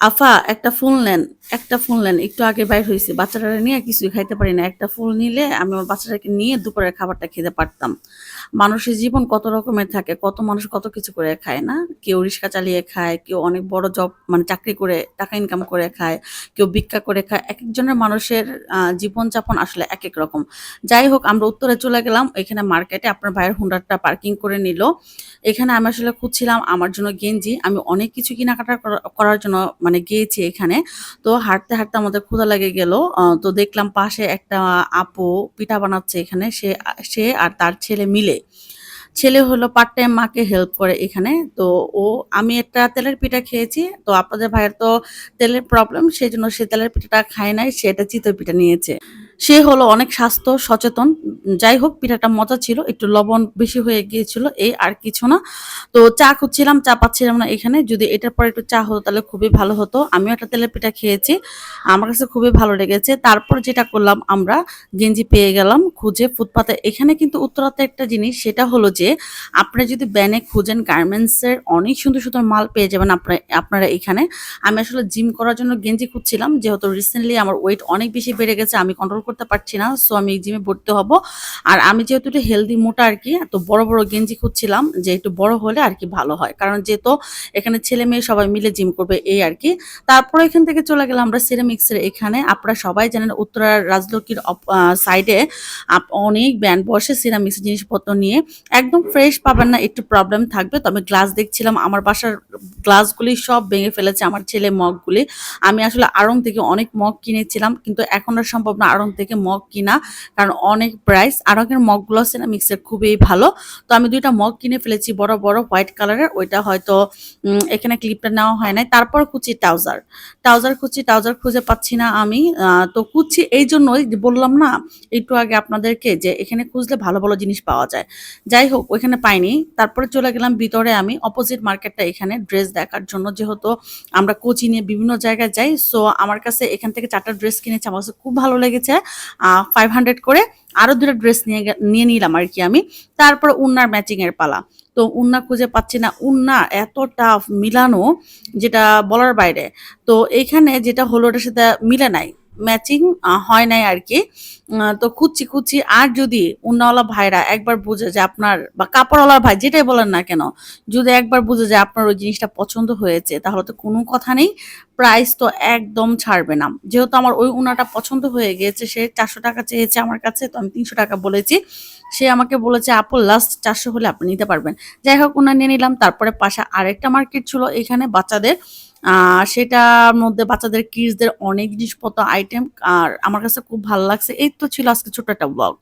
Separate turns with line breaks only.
আফা একটা ফুল নেন। একটা ফুল নেন। একটু আগে বাইর হয়েছে বাচ্চারা নিয়ে কিছুই খাইতে পারি না। একটা ফুল নিলে আমি আমার বাচ্চাটাকে নিয়ে দুপুরের খাবারটা খেতে পারতাম। মানুষের জীবন কত রকমের থাকে, কত মানুষ কত কিছু করে খায় না? কেউ রিক্সা চালিয়ে খায়, কেউ অনেক বড় জব মানে চাকরি করে, টাকা ইনকাম করে খায়, কেউ ভিক্ষা করে খায়। এক একজনের মানুষের জীবনযাপন আসলে এক এক রকম। যাই হোক, আমরা উত্তরে চলে গেলাম। এখানে মার্কেটে আপনার ভাইয়ের হুন্ডারটা পার্কিং করে নিল। এখানে আমি আসলে খুঁজছিলাম আমার জন্য গেঞ্জি। আমি অনেক কিছু কেনাকাটা করা- করার জন্য মানে গিয়েছি এখানে। তো হাঁটতে হাঁটতে আমাদের ক্ষুধা লেগে গেল। তো দেখলাম পাশে একটা আপু পিঠা বানাচ্ছে এখানে। সে সে আর তার ছেলে মিলে। ছেলে হলো পার্ট টাইম মাকে হেল্প করে এখানে। তো ও, আমি একটা তেলের পিঠা খেয়েছি। তো আপনাদের ভাইয়ের তো তেলের প্রবলেম সেই জন্য সে তেলের পিঠাটা খায় নাই, সে একটা চিতই পিঠা নিয়েছে। সে হলো অনেক স্বাস্থ্য সচেতন। যাই হোক, পিঠাটা মজা ছিল, একটু লবণ বেশি হয়ে গিয়েছিল এই আর কিছু না। তো চা খুঁজছিলাম, চা পাচ্ছিলাম না এখানে। যদি এটার পরে একটু চা হতো তাহলে খুবই ভালো হতো। আমিও একটা তেলের পিঠা খেয়েছি, আমার কাছে খুবই ভালো লেগেছে। তারপর যেটা করলাম আমরা, গেঞ্জি পেয়ে গেলাম, খুঁজে ফুটপাতে। এখানে কিন্তু উত্তরাতে একটা জিনিস, সেটা হলো যে, আপনি যদি ব্যানে খুঁজেন, গার্মেন্টসের অনেক সুন্দর সুন্দর মাল পেয়ে যাবেন আপনারা আপনারা এখানে। আমি আসলে জিম করার জন্য গেঞ্জি খুঁজছিলাম, যেহেতু রিসেন্টলি আমার ওয়েট অনেক বেশি বেড়ে গেছে, আমি কন্ট্রোল করতে পারছি না সো আমি জিমে ভর্তি হব। আর আমি যেহেতু একটু হেলদি মোটা আর কি তো বড় বড় গেঞ্জি খুঁজছিলাম যে একটু বড় হলে আর কি ভালো হয়। কারণ যেহেতু এখানে ছেলে মেয়ে সবাই মিলে জিম করবে এই আর কি, তারপরে এখান থেকে চলে গেলাম আমরা সিরামিক্সের এখানে। আপনারা সবাই জানেন উত্তরার রাজলক্ষ্মীর সাইডে অনেক ব্যান্ড বসে সিরামিক্স জিনিসপত্র নিয়ে। একদম ফ্রেশ পাবেন না, একটু প্রবলেম থাকবে। তবে গ্লাস দেখছিলাম, আমার বাসার গ্লাসগুলি সব ভেঙে ফেলেছে আমার ছেলে মগগুলি আমি আসলে আড়ং থেকে অনেক মগ কিনেছিলাম, কিন্তু এখন আর সম্ভব না আড়ং থেকে মগ কিনা, কারণ অনেক প্রাইস আড়ংয়ের মগগুলো সিরামিক্সের খুবই ভালো। তো আমি দুইটা মগ কিনে ফেলেছি, বড় বড় হোয়াইট কালারের ওইটা হয়তো এখানে ক্লিপটা নেওয়া হয় নাই। তারপর কুচি ট্রাউজার ট্রাউজার খুঁজছি ট্রাউজার খুঁজে পাচ্ছি না আমি। তো খুঁজছি এই জন্যই বললাম না, একটু আগে আপনাদেরকে যে এখানে খুঁজলে ভালো ভালো জিনিস পাওয়া যায়। যাই হোক, ওইখানে পাইনি। তারপরে চলে গেলাম ভিতরে আমি। অপোজিট মার্কেটটা এখানে ড্রেস দেখার জন্য, যেহেতু আমরা কোচি নিয়ে বিভিন্ন জায়গায় যাই সো আমার কাছে এখান থেকে চারটা ড্রেস কিনেছি, আমার কাছে খুব ভালো লেগেছে। ফাইভ হান্ড্রেড করে আরও দুটো ড্রেস নিয়ে নিয়ে নিলাম আর কি আমি। তারপর উন্নার ম্যাচিংয়ের পালা। তো উন্না খুঁজে পাচ্ছি না। উন্না এত টাফ মিলানো, যেটা বলার বাইরে। তো এইখানে যেটা হলো, ওটার সাথে মিলে নাই। ম্যাচিং হয় নাই আর কি তো খুঁজছি খুঁজছি। আর যদি উন্নাওয়ালা ভাইরা একবার বুঝে যে আপনার, বা কাপড়ওয়ালা ভাই, যেটাই বলেন না কেন, যদি একবার বুঝে যে আপনার ওই জিনিসটা পছন্দ হয়েছে, তাহলে তো কোনো কথা নেই। প্রাইস তো একদম ছাড়বে না। যেহেতু আমার ওই উনাটা পছন্দ হয়ে গিয়েছে সে চারশো টাকা চেয়েছে আমার কাছে, তো আমি তিনশো টাকা বলেছি। সে আমাকে বলেছে, আপু লাস্ট চারশো হলে আপনি নিতে পারবেন। যাই হোক উনা নিয়ে নিলাম। তারপরে পাশে আরেকটা মার্কেট ছিল এখানে বাচ্চাদের। আহ, সেটার মধ্যে বাচ্চাদের কিডসদের অনেক জিনিসপত্র আইটেম আর আমার কাছে খুব ভালো লাগছে। এই তো ছিল আজকে ছোট একটা ব্লগ